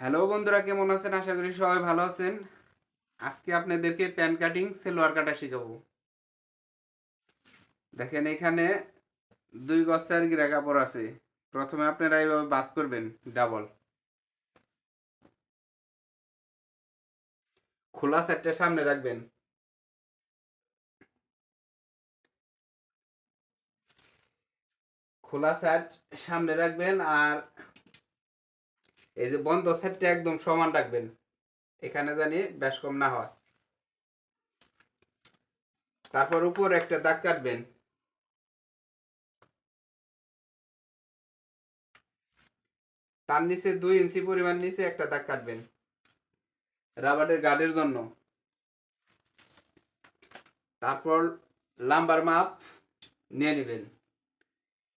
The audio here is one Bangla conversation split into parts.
হ্যালো বন্ধুরা, কেমন আছেন? আশা করি সবাই ভালো আছেন। আজকে আপনাদেরকে প্যান কাটিং সেলোয়ার কাটা শেখাবো। দেখেন, এখানে দুই গছের গিরা কাপড় আছে। প্রথমে আপনারা এইভাবে বাস করবেন, ডাবল। খোলা সেটটা সামনে রাখবেন। খোলা সেট সামনে রাখবেন আর এই যে বন্ধ সেটটা একদম সমান রাখবেন। এখানে জানি বেশ কম না হয়। তারপর উপর একটা দাগ কাটবেন। তার নিচে দুই ইঞ্চি পরিমাণ নিচে একটা দাগ কাটবেন। রাবারের গার্ডের জন্য। তারপর লাম্বার মাপ নিয়ে নেবেন।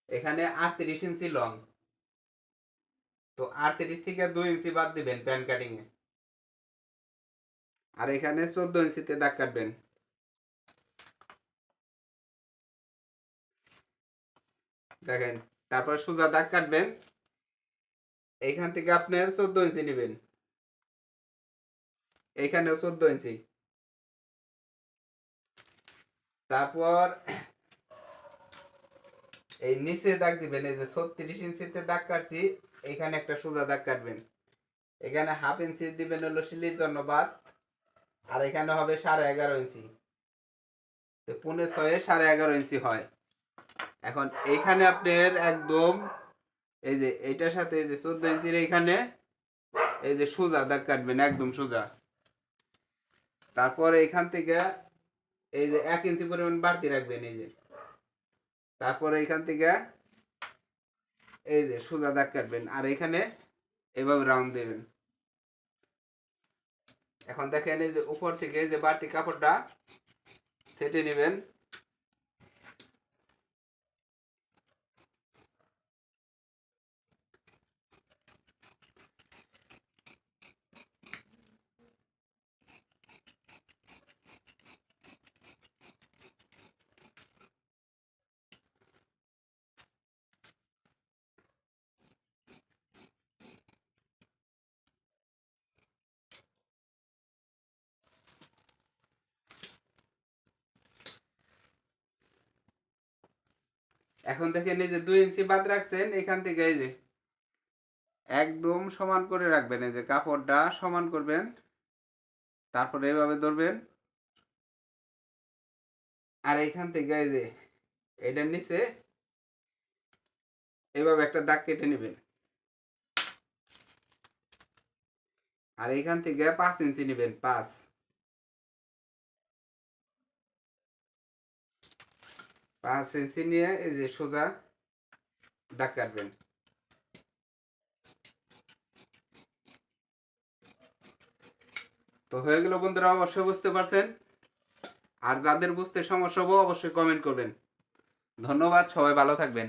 এখানে আটত্রিশ ইঞ্চি লং তো আটত্রিশ থেকে দুই ইঞ্চি বাদ দিবেন প্যান কাটিং এ। আর এখানে চোদ্দ ইঞ্চিতে দাগ কাটবেন। দেখেন, তারপর সোজা দাগ কাটবেন। এইখান থেকে আপনার চোদ্দ ইঞ্চি নেবেন। এইখানেও চোদ্দ ইঞ্চি। তারপর এই নিচে দাগ দিবেন, এই যে ছত্রিশ ইঞ্চিতে দাগ কাটছি, এখানে একটা সোজা দাগ কাটবেন। এখানে হাফ ইঞ্চি দিবেন হলো সিলির জন্য বাদ, আর এখানে হবে সাড়ে এগারো ইঞ্চি। তো পুনে ছয়ে সাড়ে এগারো ইঞ্চি হয়। এখন এইখানে আপনার একদম, এই যে এইটার সাথে এই যে চোদ্দ ইঞ্চির এইখানে, এই যে সোজা দাগ কাটবেন, একদম সোজা। তারপর এখান থেকে এই যে এক ইঞ্চি পরিমাণ বাড়তি রাখবেন, এই যে। তারপর এখান থেকে এই যে সোজা দাগ কাটবেন, আর এখানে এভাবে রাউন্ড দেবেন। এখন দেখেন এই যে উপর থেকে যে বাড়তি কাপড়টা সেটে নেবেন। এখন দেখেন এই যে দুই ইঞ্চি বাদ রাখছেন, এখান থেকে এই যে একদম সমান করে রাখবেন, এই যে কাপড়টা সমান করবেন, তারপরে এইভাবে ধরবেন। আর এইখান থেকে এই যে এটার নিচে এইভাবে একটা দাগ কেটে নেবেন। আর এইখান থেকে পাঁচ ইঞ্চি নেবেন, পাঁচ। পাঁচ ইঞ্চি নিয়ে এই যে সোজা দাগ কাটবেন। তো হয়ে গেল বন্ধুরা, অবশ্যই বুঝতে পারছেন। আর যাদের বুঝতে সমস্যা হব, অবশ্যই কমেন্ট করবেন। ধন্যবাদ, সবাই ভালো থাকবেন।